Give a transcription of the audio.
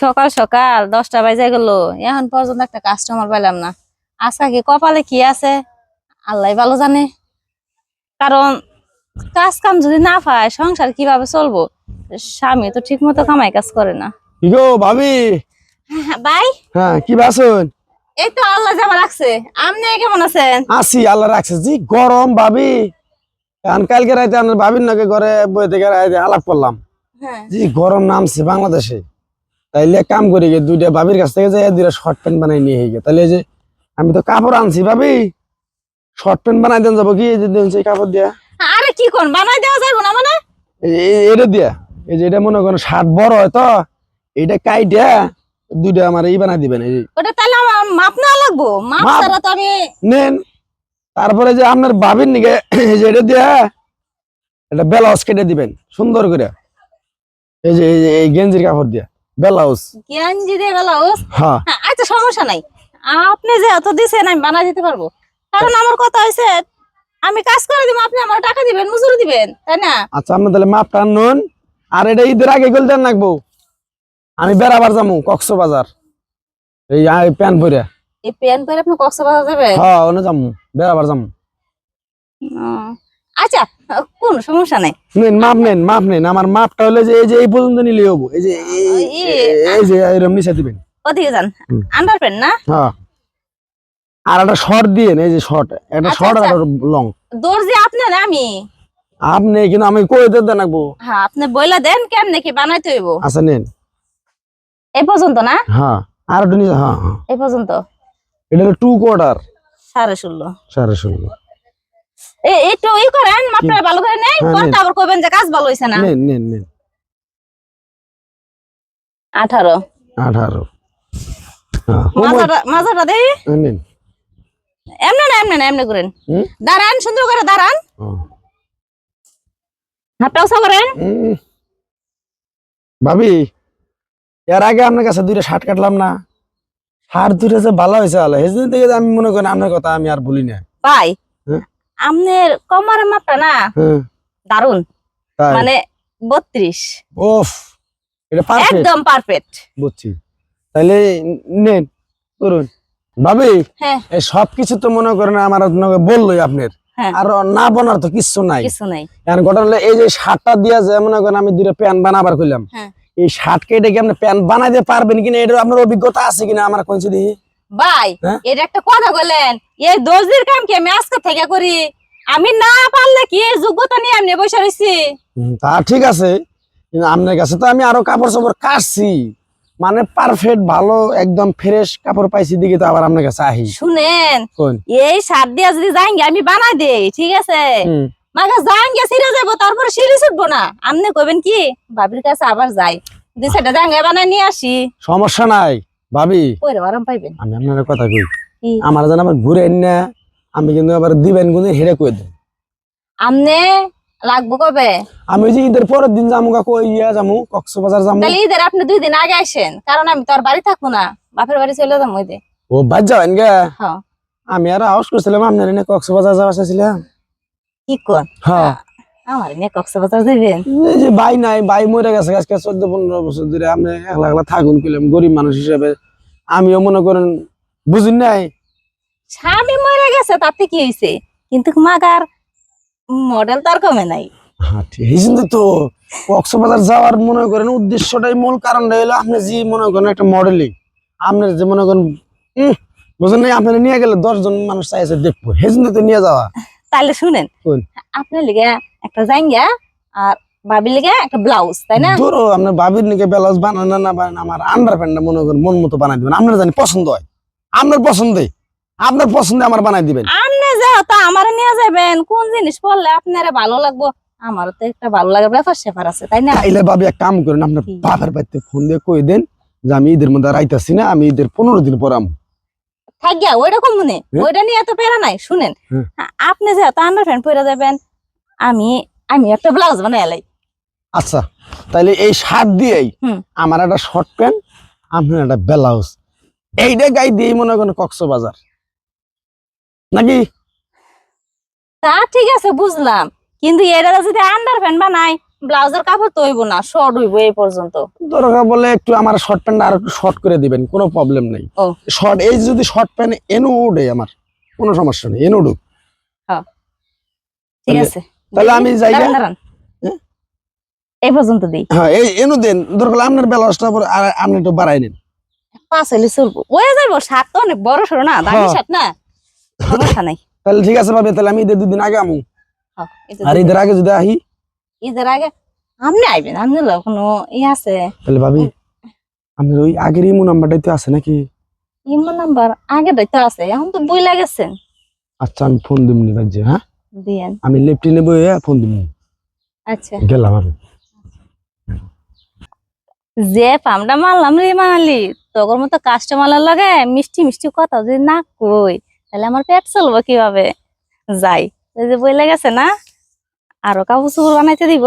সকাল সকাল দশটা বাজে গেল। এখন পর্যন্ত একটা কাস্টমার পেলাম না। আজকে কি কপালে কি আছে? আল্লাহ ভালো জানে। কারণ কাজ কাম যদি না পায় সংসার কীভাবে চলবো? স্বামী তো ঠিক মতো কামাই কাজ করে না। গো ভাবি? ভাই? হ্যাঁ কি বাসন এই তো আল্লাহ রাখছে। আপনি কেমন আছেন? আসি আল্লাহ রাখছে। জি গরম ভাবি। কালকে রাইতে আমার ভাবির নাকি ঘরে বই থেকে আলাপ করলাম। হ্যাঁ। জি গরম নামছে বাংলাদেশে। তাইলে কাম করি গে দুইটা ভাবির কাছ থেকে যাই দুইটা শর্ট প্যান্ট বানাই নিয়ে গে তাহলে যে আমি তো কাপড় আনছি ভাবি শর্ট প্যান্ট বানাই দেন যাব কি? এই যে দেন সেই কাপড় দিয়া। আরে কি কোন বানাই দেওয়া যাবে না মানে? এটা দিয়া। এই যে এটা মনে করেন শার্ট বড় হয় তো এইটা কাইটা দুইটা আমার এই বানাই দিবেন এই ওটা তাহলে আমার মাপ না লাগবো? মাপ? ছাড়া তো আমি নেন। তারপরে যে আপনার ভাবির নিকে এই যে এটা দিয়া এটা ব্লাউজ কেটে দিবেন সুন্দর করে এই যে এই যে এই গেঞ্জির কাপড় দিয়া। ব্লাউজ। গেঞ্জি দিয়ে গেল হ্যাঁ। হ্যাঁ, আচ্ছা সমস্যা নাই। আপনি যে এত দিছেন আমি বানাই দিতে পারব। কারণ আমার কথা হয়েছে আমি কাজ করে দিব আপনি আমার টাকা দিবেন মজুরি দিবেন তাই না? আচ্ছা আপনি তাহলে মাপটা নুন। আর এটা ঈদের আগে গেল দেন রাখব আমি বেড়াবার যাব কক্সবাজার। এই আই প্যান্ট পরে। এই প্যান পরে আপনি কক্সবাজার যাবেন? হ্যাঁ ওনে যাব বেড়াবার যাব আচ্ছা কোন সমস্যা নাই। নেন মাপ নেন মাপ নেন। আমার মাপটা হলে যে এই যে এই পর্যন্ত নিলে হব। এই যে এই- এই যে এরকম নিচে দিবেন। ওদিকে যান। আন্ডার প্যান্ট না? হ্যাঁ। আর একটা শর্ট দিয়ে এই যে শর্ট একটা আচ্ছা, শর্ট আর আচ্ছা। একটা লং দর্জি আপনি না আমি? আপনি কিন্তু আমি কই দিতে রাখব। হ্যাঁ আপনি বইলা দেন কেমনে কি বানাইতে হইব? আচ্ছা নেন। এই পর্যন্ত না? হ্যাঁ আর একটু হ্যাঁ হ্যাঁ। এই পর্যন্ত? এটা হলো টু কোয়ার্টার সাড়ে ষোলো। সাড়ে ষোলো। একটু ই করেন মাপটা ভালো করে নেই হ্যাঁ, পরে আবার কইবেন যে কাজ ভালো হইছে না। নেন নেন নেন। আঠারো। আঠারো। হ্যাঁ। ও মই- মাজাটা মাজাটা দেই? হ্যাঁ, নেন। এমনি না এমনি না এমনি করেন। দাঁড়ান সুন্দর করে দাঁড়ান। ও, হাতটা উঁচা করেন। উম। ভাবি এর আগে আপনার কাছে দুইটা শার্ট কাটলাম না। শার্ট দুইটা যে ভালো হয়েছে ভালো সেদিন থেকে আমি মনে করেন আপনার কথা আমি আর বলি না। ভাই আপনার কমারের মাপটা না হ্যাঁ। দারুণ মানে বত্রিশ। ওফ এটা পারফেক্ট একদম পারফেক্ট বুঝছি। তাহলে নেন করুন। ভাবি হ্যাঁ। এই সব কিছু তো মনে করেন আমার আপনাকে বললোই আপনার। হ্যাঁ। আর না বানার তো কিছু নাই। কিছু নাই। এখন ঘটনা হলো এই যে শার্টটা দিয়া যে মনে করেন আমি দুইটা প্যান্ট বানাবার কইলাম হ্যাঁ। এই শার্ট কেটে কি আপনি প্যান্ট বানাইতে পারবেন কিনা এটা আপনার অভিজ্ঞতা আছে কিনা আমার কোনছি দিই ভাই হ্যাঁ? এটা একটা কথা বললেন এই দর্জির কাম কি আমি আজকে থেকে করি? আমি না পারলে কি যোগ্যতা নিয়ে আমি বসে রয়েছি তা ঠিক আছে কিন্তু আপনার কাছে তো আমি আরও কাপড় চাপড় কাটছি। মানে পারফেক্ট ভালো একদম ফ্রেশ কাপড় পাইছি দিকে তো আবার আপনার কাছে আহি। শুনেন এই সার দিয়া যদি যাইঙ্গে আমি বানাই দেই ঠিক আছে? হুম, মাকে যাইঙ্গে সিরে যাব তারপরে সিঁড়ি ছুটবো না। আপনি কইবেন কি ভাবির কাছে আবার যাই। দুই সাইডে জাঙ্গে বানাই নিয়ে আসি। সমস্যা নাই। ভাবি পরে আরাম পাইবেন। আমি আপনার কথা কই আমার যেন আবার ঘুরে না আমি কিন্তু আবার দিবেন হেরে কই দেন। আমনে লাগবো কবে? আমি যে ঈদের পরের দিন যামু কাকু ইয়া যামু কক্সবাজার যামু। তাহলে ঈদের আপনি দুই দিন আগে আসেন কারণ আমি তো আর বাড়ি থাকব না বাপের বাড়ি চলে যাব দিন ও বাদ যাবেন গে হ্যাঁ। আমি আর আওয়াজ করছিলাম আপনার এনে কক্সবাজার যাওয়া চাইছিলাম কি কর হ্যাঁ। আমার নিয়ে কক্সবাজার যাবেন যে ভাই নাই ভাই মরে গেছে আজকে চোদ্দ পনেরো বছর ধরে আপনি একলা একলা থাকুন কিলাম গরিব মানুষ হিসেবে। আমিও মনে করেন বুঝুন নাই। স্বামী মরে গেছে তাতে কি হয়েছে কিন্তু মাগার মডেল তার কমে নাই। হ্যাঁ ঠিক তো কক্সবাজার যাওয়ার মনে করেন উদ্দেশ্যটাই মূল কারণটা হলো আপনি যে মনে করেন একটা মডেলিং আপনার যে মনে করেন বুঝেন নাই আপনারা নিয়ে গেলে দশজন মানুষ চাইছে দেখব। সেই জন্য তো নিয়ে যাওয়া। তাহলে শুনেন? আপনার লিগে একটা জাঙ্গা আর বাবির লিগে একটা ব্লাউজ তাই না? ধরো আপনার বাবির নিকে ব্লাউজ বানান না বানান আমার আন্ডার প্যান্টটা মনে করেন মন মতো বানাই দিবেন। আপনার জানি পছন্দ হয়। আপনার পছন্দে। আপনার পছন্দে আমার বানাই দিবেন। আপনি যে তো আমার নিয়ে যাবেন কোন জিনিস পড়লে আপনার ভালো লাগবো? তো একটা ভালো লাগার ব্যাপার সেপার আছে তাই না? তাইলে ভাবি এক কাম করেন আপনার? বাবার বাড়িতে ফোন দিয়ে কই দেন যে আমি ঈদের মধ্যে রাইতাছি না আমি ঈদের পনেরো দিন পর আমি। থাকিয়া ওইরকম মনে। হ্যাঁ? ওইটা নিয়ে তো পেরা নাই শুনেন। হ্যাঁ। আপনি যে আন্ডার প্যান্ট পরে যাবেন আমি আমি একটা ব্লাউজ বানাই আচ্ছা তাইলে এই শার্ট দিয়েই আমার একটা শর্ট প্যান্ট আপনার একটা ব্লাউজ এইটা গাই দিয়েই মনে করেন কক্সবাজার। নাকি? তা ঠিক আছে বুঝলাম। কিন্তু এটা যদি আন্ডার প্যান্ট বানাই ব্লাউজের কাপড় তো হইব না শর্ট হইব এই পর্যন্ত। দরকার বলে একটু আমার শর্ট প্যান্ট আর একটু শর্ট করে দিবেন কোনো প্রবলেম নেই। শর্ট এই যদি শর্ট প্যান্ট এনো উডে আমার কোনো সমস্যা নেই এনো উঠুক। ঠিক আছে। তাহলে আমি যাই। হ্যাঁ? এই পর্যন্ত দিই হ্যাঁ এই এনো দেন দরকার হলে আপনার পরে আর আপনি একটু বাড়াই নেন পাঁচ হইলে চলবো। ওয়ে যাব শার্ট তো অনেক বড় না দামি হ্যাঁ। শার্ট না? সমস্যা নাই। তাহলে ঠিক আছে ভাবি তাহলে আমি ঈদের দুদিন আগে আমু। হ্যাঁ, আর ঈদের আগে যদি আহি? ঈদের আগে আপনি আইবেন আপনি কোনো ই আছে? তাহলে ভাবি আপনার ওই আগের ইমো নাম্বারটাই তো আছে নাকি? ইমো নাম্বার আগে তো আছে এখন তো বই লাগেছেন আচ্ছা আমি ফোন দিমনি বাজে হ্যাঁ? দিয়েন আমি লেফটিনে নেব ফোন দিব। আচ্ছা। গেলাম আমি যে পামটা মারলাম রে মালি। তোর মতো কাস্টমার লাগে মিষ্টি মিষ্টি কথা যদি না কই তাহলে আমার পেট চলবো কীভাবে? যাই। এই যে বই লেগেছে না আরও কাপড় চুপুর বানাইতে দিব।